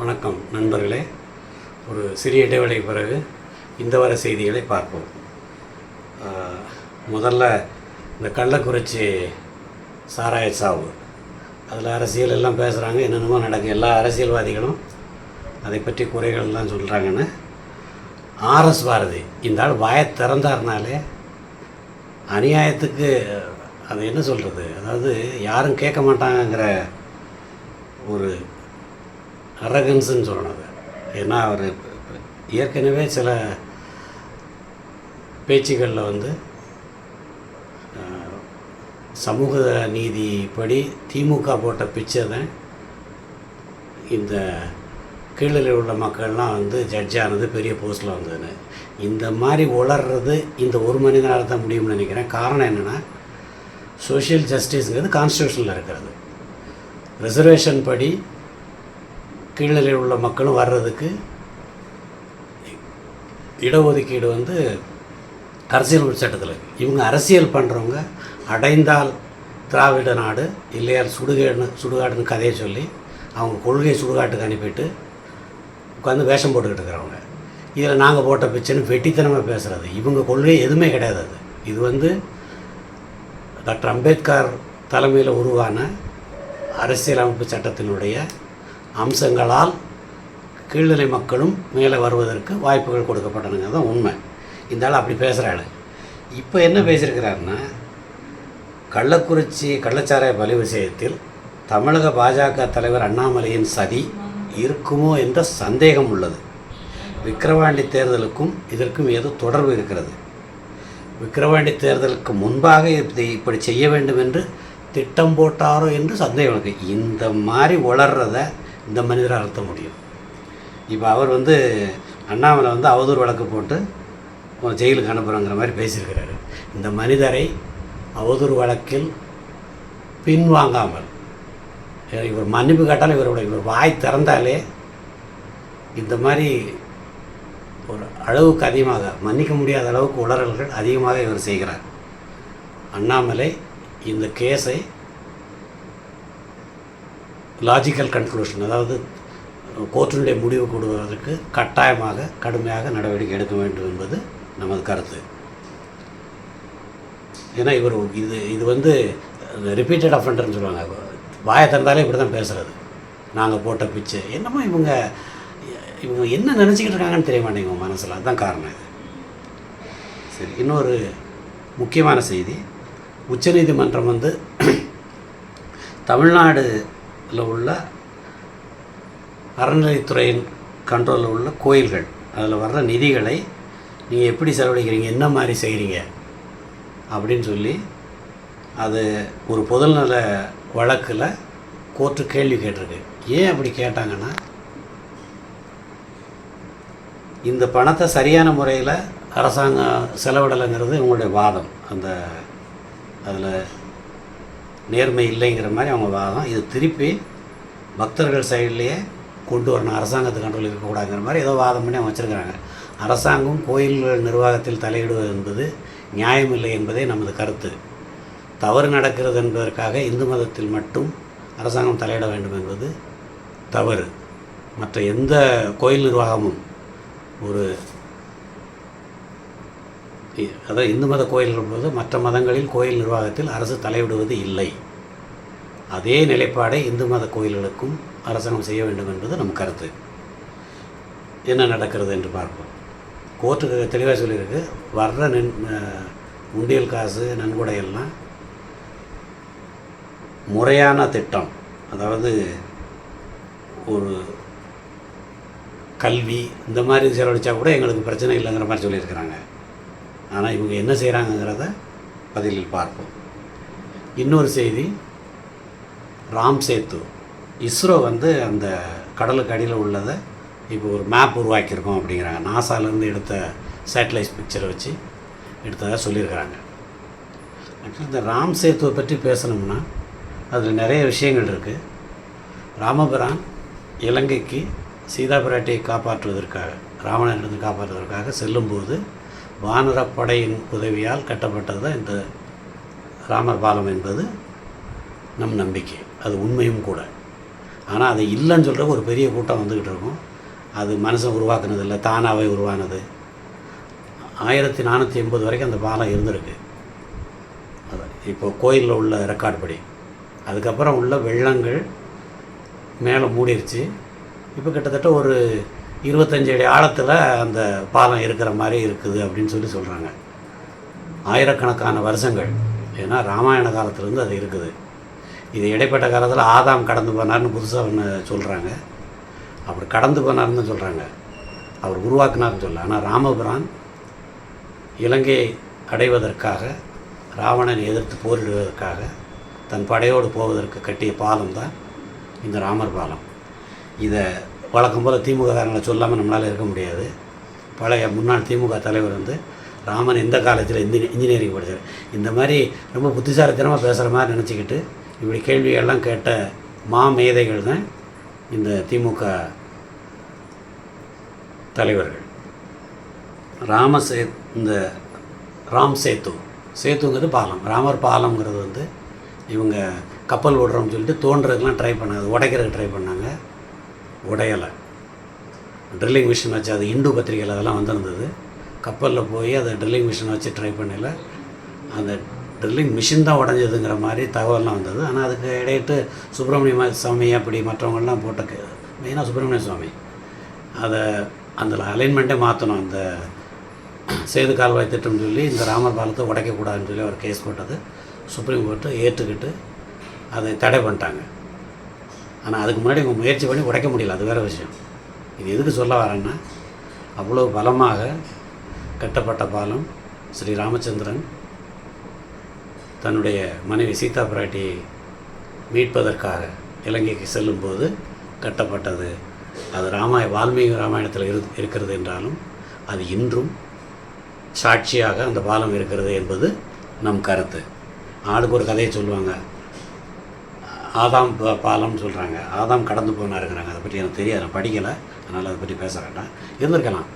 வணக்கம் நண்பர்களே. ஒரு சிறிய இடைவெளி பிறகு இந்த வார செய்திகளை பார்ப்போம். முதல்ல இந்த கள்ளக்குறிச்சி சாராய சாவு அதில் அரசியல் எல்லாம் பேசுகிறாங்க என்னென்னமோ நடக்கும் எல்லா அரசியல்வாதிகளும் அதை பற்றி குறைகள் எல்லாம் சொல்கிறாங்கன்னு ஆர்எஸ் பாரதி இந்த ஆள் வாயை திறந்தாருனாலே அநியாயத்துக்கு அது என்ன சொல்கிறது அதாவது யாரும் கேட்க மாட்டாங்கங்கிற ஒரு அரகன்ஸுன்னு சொல்லணும் அது. ஏன்னா அவர் ஏற்கனவே சில பேச்சுகளில் வந்து சமூக நீதிப்படி திமுக போட்ட பிச்சை தான் இந்த கீழில் உள்ள மக்கள்லாம் வந்து ஜட்ஜானது ஆனது பெரிய போஸ்ட்டில் வந்ததுன்னு. இந்த மாதிரி உளர்றது இந்த ஒரு மனிதனால் தான் முடியும்னு நினைக்கிறேன். காரணம் என்னென்னா சோஷியல் ஜஸ்டிஸுங்கிறது கான்ஸ்டியூஷனில் இருக்கிறது. ரிசர்வேஷன் படி கீழே உள்ள மக்களும் வர்றதுக்கு இடஒதுக்கீடு வந்து அரசியல் சட்டத்தில். இவங்க அரசியல் பண்ணுறவங்க அடைந்தால் திராவிட நாடு இல்லையால் சுடுகேடு சுடுகாடுன்னு கதையை சொல்லி அவங்க கொள்கையை சுடுகாட்டுக்கு அனுப்பிட்டு உட்காந்து வேஷம் போட்டுக்கிட்டு இருக்கிறவங்க. இதில் நாங்கள் போட்ட பிச்சைன்னு வெட்டித்தனமாக பேசுகிறது இவங்க கொள்கை எதுவுமே கிடையாது அது. இது வந்து டாக்டர் அம்பேத்கர் தலைமையில் உருவான அரசியலமைப்பு சட்டத்தினுடைய அம்சங்களால் கீழ்நிலை மக்களும் மேலே வருவதற்கு வாய்ப்புகள் கொடுக்கப்பட்டனுங்க தான் உண்மை. இந்த ஆள் அப்படி பேசுகிறாள் இப்போ என்ன பேசியிருக்கிறாருன்னா கள்ளக்குறிச்சி கள்ளச்சாராய பலி விஷயத்தில் தமிழக பாஜக தலைவர் அண்ணாமலையின் சதி இருக்குமோ என்ற சந்தேகம் உள்ளது. விக்கிரவாண்டி தேர்தலுக்கும் இதற்கும் ஏதோ தொடர்பு இருக்கிறது. விக்கிரவாண்டி தேர்தலுக்கு முன்பாக இதை இப்படி செய்ய வேண்டும் என்று திட்டம் போட்டாரோ என்று சந்தேகம் இருக்கு. இந்த மாதிரி உளர்றத இந்த மனிதரை அழுத்த முடியும். இப்போ அவர் வந்து அண்ணாமலை வந்து அவதூறு வழக்கு போட்டு ஜெயிலுக்கு அனுப்புகிறாங்கிற மாதிரி பேசியிருக்கிறாரு. இந்த மனிதரை அவதூறு வழக்கில் பின்வாங்காமல் இவர் மன்னிப்பு கேட்டாலும் இவரோட இவர் வாய் திறந்தாலே இந்த மாதிரி ஒரு அளவுக்கு அதிகமாக மன்னிக்க முடியாத அளவுக்கு உளறல்கள் அதிகமாக இவர் செய்கிறார். அண்ணாமலை இந்த கேஸை லாஜிக்கல் கன்க்ளூஷன் அதாவது கோர்ட்டினுடைய முடிவு கொடுவதற்கு கட்டாயமாக கடுமையாக நடவடிக்கை எடுக்க வேண்டும் என்பது நமது கருத்து. ஏன்னா இவர் இது இது வந்து ரிப்பீட்டட் அஃபண்டர்னு சொல்லுவாங்க. வாயை திறந்தாலே இப்படி தான் பேசுகிறது நாங்கள் போட்ட பிச்சை. என்னமோ இவங்க இவங்க என்ன நினச்சிக்கிட்டு இருக்காங்கன்னு தெரிய மாட்டேங்க மனசில். அதுதான் காரணம் இது. சரி இன்னொரு முக்கியமான செய்தி. உச்சநீதிமன்றம் வந்து தமிழ்நாடு தமிழ்நாடுல உள்ள அறநிலைத்துறையின் கண்ட்ரோலில் உள்ள கோயில்கள். அதில் வர்ற நிதிகளை நீங்கள் எப்படி செலவழிக்கிறீங்க? என்ன மாதிரி செய்கிறீங்க அப்படின்னு சொல்லி அது ஒரு பொதுநல வழக்கில் கோர்ட்டு கேள்வி கேட்டிருக்கு. ஏன் அப்படி கேட்டாங்கன்னா இந்த பணத்தை சரியான முறையில் அரசாங்கம் செலவிடலைங்கிறது உங்களுடைய வாதம். அந்த அதில் நேர்மை இல்லைங்கிற மாதிரி அவங்க வாதம். இது திருப்பி பக்தர்கள் சைட்லேயே கொண்டு வரணும். அரசாங்கத்து கண்ட்ரோல் இருக்கக்கூடாதுங்கிற மாதிரி ஏதோ வாதம் பண்ணி அவங்க வச்சுருக்கிறாங்க. அரசாங்கம் கோயில்கள் நிர்வாகத்தில் தலையிடுவது என்பது நியாயமில்லை என்பதே நமது கருத்து. தவறு நடக்கிறது என்பதற்காக இந்து மதத்தில் மட்டும் அரசாங்கம் தலையிட வேண்டும் என்பது தவறு. மற்ற எந்த கோயில் நிர்வாகமும் ஒரு அதாவது இந்து மத கோயில்கள் போது மற்ற மதங்களில் கோயில் நிர்வாகத்தில் அரசு தலையிடுவது இல்லை. அதே நிலைப்பாடை இந்து மத கோயில்களுக்கும் அரசாங்கம் செய்ய வேண்டும் என்பது நம் கருத்து. என்ன நடக்கிறது என்று பார்ப்போம். கோர்ட்டுக்கு தெளிவாக சொல்லியிருக்கு. வர்ற நின் உண்டியல் காசு நன்கொடை எல்லாம் முறையான திட்டம். அதாவது ஒரு கல்வி இந்த மாதிரி செலவழித்தா கூட எங்களுக்கு பிரச்சனை இல்லைங்கிற மாதிரி சொல்லியிருக்கிறாங்க. ஆனால் இவங்க என்ன செய்கிறாங்கங்கிறத பதிலில் பார்ப்போம். இன்னொரு செய்தி ராம் சேத்து. இஸ்ரோ வந்து அந்த கடலுக்கு அடியில் உள்ளதை இப்போ ஒரு மேப் உருவாக்கியிருக்கோம் அப்படிங்கிறாங்க. நாசாலேருந்து எடுத்த சேட்டலைட் பிக்சரை வச்சு எடுத்ததாக சொல்லியிருக்கிறாங்க. ஆக்சுவலி இந்த ராம் சேத்துவை பற்றி பேசணும்னா அதில் நிறைய விஷயங்கள் இருக்குது ராமபிரான் இலங்கைக்கு சீதா பிராட்டியை காப்பாற்றுவதற்காக ராவணனிலிருந்து காப்பாற்றுவதற்காக செல்லும்போது வானரப்படையின் உதவியால் கட்டப்பட்டது தான் இந்த ராமர் பாலம் என்பது நம் நம்பிக்கை. அது உண்மையும் கூட. ஆனால் அது இல்லைன்னு சொல்கிற ஒரு பெரிய கூட்டம் வந்துக்கிட்டு இருக்கும். அது மனசை உருவாக்குனது இல்லை தானாகவே உருவானது. ஆயிரத்தி நானூற்றி எண்பது வரைக்கும் அந்த பாலம் இருந்திருக்கு. அது இப்போ கோயிலில் உள்ள ரெக்கார்ட் படி. அதுக்கப்புறம் உள்ள வெள்ளங்கள் மேலே மூடிருச்சு. இப்போ கிட்டத்தட்ட ஒரு இருபத்தஞ்சு அடி ஆழத்தில் அந்த பாலம் இருக்கிற மாதிரி இருக்குது அப்படின்னு சொல்லி சொல்கிறாங்க ஆயிரக்கணக்கான வருஷங்கள். ஏன்னா ராமாயண காலத்துலேருந்து அது இருக்குது. இது இடைப்பட்ட காலத்தில் ஆதாம் கடந்து போனார்னு புதுசாக ஒன்று சொல்கிறாங்க அவர் கடந்து போனார்னு சொல்கிறாங்க அவர் உருவாக்குனார்னு சொல்ல ஆனால் ராமபுரான் இலங்கையை அடைவதற்காக ராவணனை எதிர்த்து போரிடுவதற்காக தன் படையோடு போவதற்கு கட்டிய பாலம் தான் இந்த ராமர் பாலம். இதை வழக்கம் போல் திமுககாரங்களை சொல்லாமல் நம்மளால் இருக்க முடியாது. பழைய முன்னாள் திமுக தலைவர் வந்து ராமன் எந்த காலேஜில் இன்ஜினி இன்ஜினியரிங் படித்தார் இந்த மாதிரி ரொம்ப புத்திசாலித்தனமாக பேசுகிற மாதிரி நினச்சிக்கிட்டு இப்படி கேள்விகள்லாம் கேட்ட மா மேதைகள் தான் இந்த திமுக தலைவர்கள். ராம சே இந்த ராம் சேத்து. சேத்துங்கிறது பாலம். ராமர் பாலம்ங்கிறது வந்து இவங்க கப்பல் ஓடுறோம்னு சொல்லிட்டு தோன்றதுக்கெலாம் ட்ரை பண்ணாங்க. உடைக்கிறதுக்கு ட்ரை பண்ணாங்க. உடையலை. ட்ரில்லிங் மிஷின் வச்சு அது இந்து பத்திரிகையில் அதெல்லாம் வந்திருந்தது. கப்பலில் போய் அதை ட்ரில்லிங் மிஷின் வச்சு ட்ரை பண்ணல அந்த ட்ரில்லிங் மிஷின் தான் உடஞ்சதுங்கிற மாதிரி தகவல்லாம் வந்தது. ஆனால் அதுக்கு இடையிட்டு சுப்பிரமணிய சுவாமி அப்படி மற்றவங்கள்லாம் போட்ட மெயினாக சுப்பிரமணிய சுவாமி. அதை அந்த அலைன்மெண்ட்டே மாற்றணும் அந்த சேது கால்வாய் திட்டம்னு சொல்லி இந்த ராமர் பாலத்தை உடைக்கக்கூடாதுன்னு சொல்லி அவர் கேஸ் போட்டது. சுப்ரீம் கோர்ட்டு ஏற்றுக்கிட்டு அதை தடை பண்ணிட்டாங்க. ஆனால் அதுக்கு முன்னாடி உங்கள் முயற்சி பண்ணி உடைக்க முடியல. அது வேறு விஷயம். இது எதுக்கு சொல்ல வரேன்னா அவ்வளோ பலமாக கட்டப்பட்ட பாலம் ஸ்ரீ ராமச்சந்திரன் தன்னுடைய மனைவி சீதா பிராட்டியை மீட்பதற்காக இலங்கைக்கு செல்லும்போது கட்டப்பட்டது. அது ராமாய வால்மீகி ராமாயணத்தில் இரு இருக்கிறது என்றாலும் அது இன்றும் சாட்சியாக அந்த பாலம் இருக்கிறது என்பது நம் கருத்து. ஆளுக்கு ஒரு கதையை சொல்லுவாங்க. ஆதாம் பாலம்னு சொல்கிறாங்க ஆதாம் கடந்து போனாருங்கிறாங்க. அதை பற்றி எனக்கு தெரியாது. நான் படிக்கலை. அதனால் அதை பற்றி பேச வேண்டாம். இருந்திருக்கலாம்.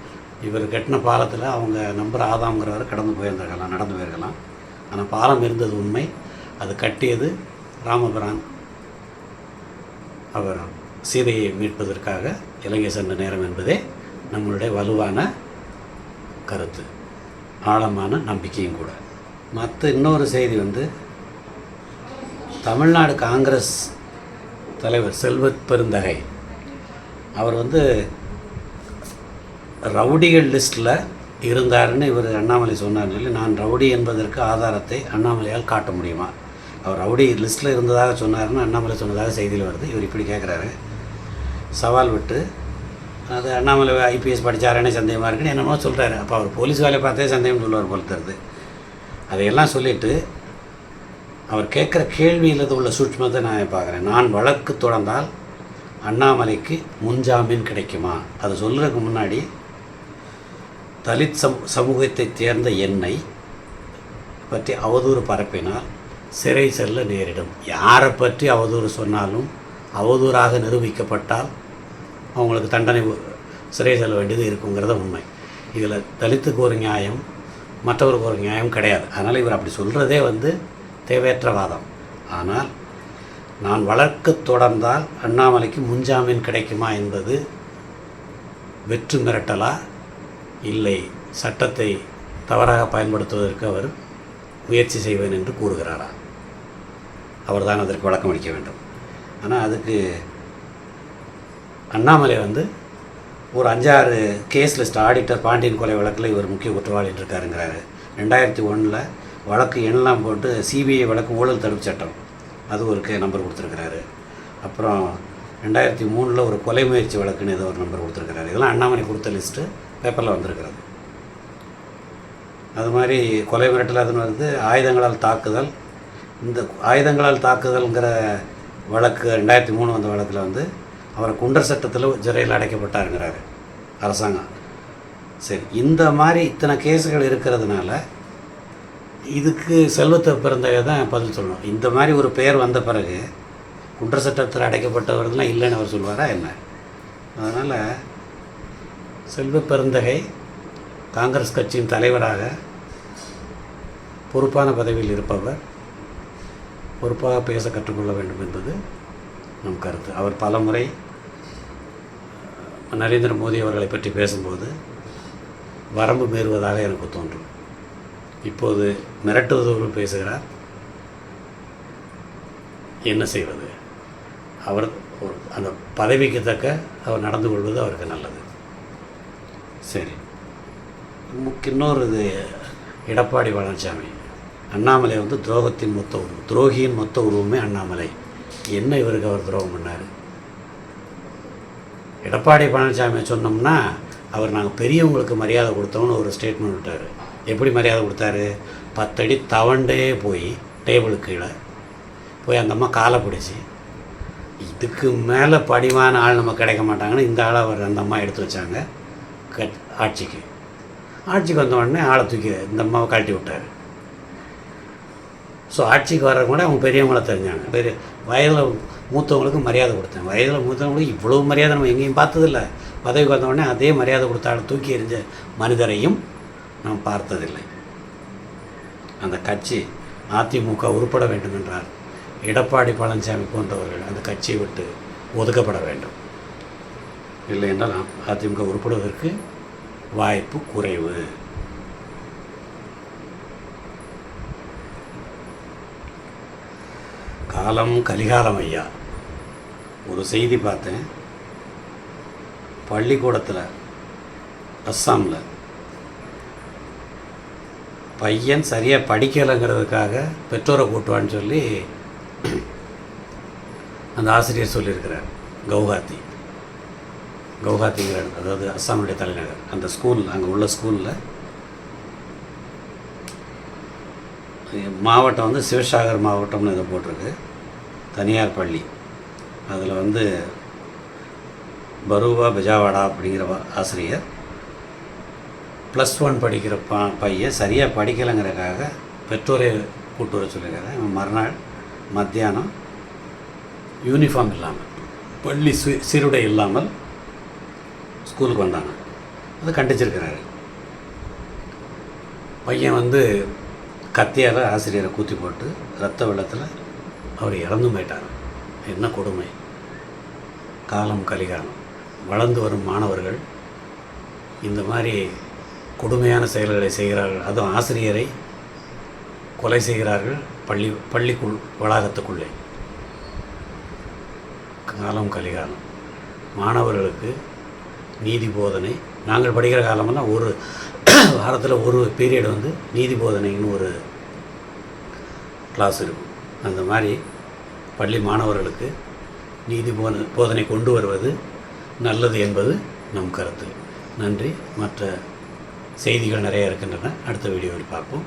இவர் கட்டின பாலத்தில் அவங்க நம்பர் ஆதாம்ங்கிறவர் கடந்து போயிருந்திருக்கலாம் நடந்து போயிருக்கலாம். ஆனால் பாலம் இருந்தது உண்மை. அது கட்டியது ராமபிரான். அவர் சீதையை மீட்பதற்காக இலங்கை சென்ற நேரம் என்பதே நம்மளுடைய வலுவான கருத்து. ஆழமான நம்பிக்கையும் கூட. மற்ற இன்னொரு செய்தி வந்து தமிழ்நாடு காங்கிரஸ் தலைவர் செல்வத் பெருந்தகை அவர் வந்து ரவுடிகள் லிஸ்ட்டில் இருந்தாருன்னு இவர் அண்ணாமலை சொன்னார் சொல்லி நான் ரவுடி என்பதற்கு ஆதாரத்தை அண்ணாமலையால் காட்ட முடியுமா? அவர் ரவுடி லிஸ்ட்டில் இருந்ததாக சொன்னார்னு அண்ணாமலை சொன்னதாக செய்தியில் வருது. இவர் இப்படி கேட்குறாரு சவால் விட்டு அது அண்ணாமலை ஐபிஎஸ் படித்தாரனே சந்தேகமாக இருக்குன்னு என்னமோ சொல்கிறாரு அப்போ அவர் போலீஸ் வேலையை பார்த்தே சந்தேகம் சொல்லுவார் போல தருது அதையெல்லாம் சொல்லிவிட்டு அவர் கேட்குற கேள்வியில் உள்ள சூட்சமத்தை நான் பார்க்குறேன். நான் வழக்கு தொடர்ந்தால் அண்ணாமலைக்கு முன்ஜாமீன் கிடைக்குமா? அதை சொல்கிறதுக்கு முன்னாடி தலித் சமூ சமூகத்தைச் சேர்ந்த என்னை பற்றி அவதூறு பரப்பினால் சிறை செல்ல நேரிடும். யாரை பற்றி அவதூறு சொன்னாலும் அவதூறாக நிரூபிக்கப்பட்டால் அவங்களுக்கு தண்டனை சிறை செல்ல வேண்டியது இருக்குங்கிறத உண்மை. இதில் தலித்துக்கு ஒரு நியாயம் மற்றவருக்கு ஒரு நியாயம் கிடையாது. அதனால் இவர் அப்படி சொல்கிறதே வந்து தேவையற்ற வாதம் ஆனால் நான் வழக்கு தொடர்ந்தால் அண்ணாமலைக்கு முன்ஜாமீன் கிடைக்குமா என்பது வெற்று மிரட்டலா? இல்லை சட்டத்தை தவறாக பயன்படுத்துவதற்கு அவர் முயற்சி செய்வேன் என்று கூறுகிறாரா? அவர்தான் அதற்கு விளக்கம் அளிக்க வேண்டும். ஆனால் அதுக்கு அண்ணாமலை வந்து ஒரு அஞ்சாறு கேஸ் லிஸ்ட் ஆடிட்டர் பாண்டியன் கொலை வழக்கில் இவர் முக்கிய குற்றவாளி இருக்காருங்கிறாரு. ரெண்டாயிரத்தி ஒன்றில் வழக்கு எண்ணெலாம் போட்டு சிபிஐ வழக்கு ஊழல் தடுப்பு சட்டம். அது ஒரு கே நம்பர் கொடுத்துருக்கிறாரு. அப்புறம் ரெண்டாயிரத்தி மூணில் ஒரு கொலை முயற்சி வழக்குன்னு ஏதோ ஒரு நம்பர் கொடுத்துருக்கிறாரு. இதெல்லாம் அண்ணாமலை கொடுத்த லிஸ்ட்டு பேப்பரில் வந்திருக்கிறது. அது மாதிரி கொலை மிரட்டல் அதுன்னு வந்து ஆயுதங்களால் தாக்குதல். இந்த ஆயுதங்களால் தாக்குதல்ங்கிற வழக்கு ரெண்டாயிரத்தி மூணு வந்த வழக்கில் வந்து அவரை குண்டர் சட்டத்தில் சிறையில் அடைக்கப்பட்டாருங்கிறாரு அரசாங்கம். சரி இந்த மாதிரி இத்தனை கேஸுகள் இருக்கிறதுனால இதுக்கு செல்வத்தை பிறந்தவ தான் பதில் சொல்லணும். இந்த மாதிரி ஒரு பெயர் வந்த பிறகு குன்ற சட்டத்தில் அடைக்கப்பட்டவர்கள்லாம் இல்லைன்னு அவர் சொல்லுவாரா என்ன? அதனால் செல்வ பெருந்தகை காங்கிரஸ் கட்சியின் தலைவராக பொறுப்பான பதவியில் இருப்பவர் பொறுப்பாக பேச கற்றுக்கொள்ள வேண்டும் என்பது நம் கருத்து. அவர் பல முறை நரேந்திர மோடி அவர்களை பற்றி பேசும்போது வரம்பு மீறுவதாக எனக்கு தோன்றும். இப்போது மிரட்டுவதோடு பேசுகிறார். என்ன செய்வது? அவர் ஒரு அந்த பதவிக்கு தக்க அவர் நடந்து கொள்வது அவருக்கு நல்லது. சரி. இன்னொரு இது எடப்பாடி பழனிசாமி அண்ணாமலை வந்து துரோகத்தின் மொத்த உருவம் துரோகியின் மொத்த உருவமே அண்ணாமலை. என்ன இவருக்கு அவர் துரோகம் பண்ணார்? எடப்பாடி பழனிசாமி சொன்னோம்னா அவர் நாங்கள் பெரியவங்களுக்கு மரியாதை கொடுத்தோம்னு ஒரு ஸ்டேட்மெண்ட் விட்டார். எப்படி மரியாதை கொடுத்தாரு? பத்தடி தவண்டே போய் டேபிளுக்கு கீழே போய் அந்த அம்மா காலை பிடிச்சி இதுக்கு மேலே படிவான ஆள் நம்ம கிடைக்க மாட்டாங்கன்னு இந்த ஆளை அவர் அந்த அம்மா எடுத்து வச்சாங்க. கட் ஆட்சிக்கு. ஆட்சிக்கு வந்த உடனே ஆளை தூக்கி இந்த அம்மாவை கழட்டி விட்டார். ஸோ ஆட்சிக்கு வர்ற கூட அவங்க பெரியவங்கள தெரிஞ்சாங்க. பெரிய வயதில் மூத்தவங்களுக்கு மரியாதை கொடுத்தேன். வயதில் மூத்தவங்களுக்கு இவ்வளோ மரியாதை நம்ம எங்கேயும் பார்த்ததில்ல. பதவிக்கு வந்த உடனே அதே மரியாதை கொடுத்த ஆளை தூக்கி எறிஞ்ச மனிதரையும் நாம் பார்த்ததில்லை. அந்த கட்சி அதிமுக உருப்பட வேண்டும் என்றார் எடப்பாடி பழனிசாமி போன்றவர்கள் அந்த கட்சியை விட்டு ஒதுக்கப்பட வேண்டும். இல்லை என்றால் அதிமுக உருப்படுவதற்கு வாய்ப்பு குறைவு. காலம் கலிகாலம் ஐயா. ஒரு செய்தி பார்த்தேன். பள்ளிக்கூடத்தில் அஸ்ஸாமில் பையன் சரியாக படிக்கலைங்கிறதுக்காக பெற்றோரை கூட்டுவான்னு சொல்லி அந்த ஆசிரியர் சொல்லியிருக்கிறார் கவுஹாத்தி. கவுஹாத்திங்கிற அதாவது அஸ்ஸாமுடைய தலைநகர். அந்த ஸ்கூல் அங்கே உள்ள ஸ்கூலில் மாவட்டம் வந்து சிவசாகர் மாவட்டம்னு இதை போட்டிருக்கு. தனியார் பள்ளி. அதில் வந்து பருவா பெஜாவாடா அப்படிங்கிற ஆசிரியர் ப்ளஸ் ஒன் படிக்கிற பா பையன் சரியாக படிக்கலைங்கிறதுக்காக பெற்றோரை கூட்டு வர சொல்லியிருக்காரு. இவன் மறுநாள் மத்தியானம் யூனிஃபார்ம் இல்லாமல் பள்ளி சு சீருடை இல்லாமல் ஸ்கூலுக்கு வந்தாங்க. அதை கண்டிச்சிருக்கிறாரு. பையன் வந்து கத்தியால் ஆசிரியரை கூத்தி போட்டு ரத்த வெள்ளத்தில் அவர் இறந்து போயிட்டார். என்ன கொடுமை. காலம் கலிகாலம். வளர்ந்து வரும் மாணவர்கள் இந்த மாதிரி கொடுமையான செயல்களை செய்கிறார்கள். அதுவும் ஆசிரியரை கொலை செய்கிறார்கள் பள்ளி பள்ளிக்குள் வளாகத்துக்குள்ளே. காலம் கலிகாலம். மாணவர்களுக்கு நீதி போதனை. நாங்கள் படிக்கிற காலமெல்லாம் ஒரு வாரத்தில் ஒரு பீரியட் வந்து நீதி போதனைன்னு ஒரு கிளாஸ் இருக்கும். அந்த மாதிரி பள்ளி மாணவர்களுக்கு நீதி போதனை கொண்டு வருவது நல்லது என்பது நம் கருத்து. நன்றி. மற்ற செய்திகள் நிறைய இருக்கின்றன. அடுத்த வீடியோவில் பார்ப்போம்.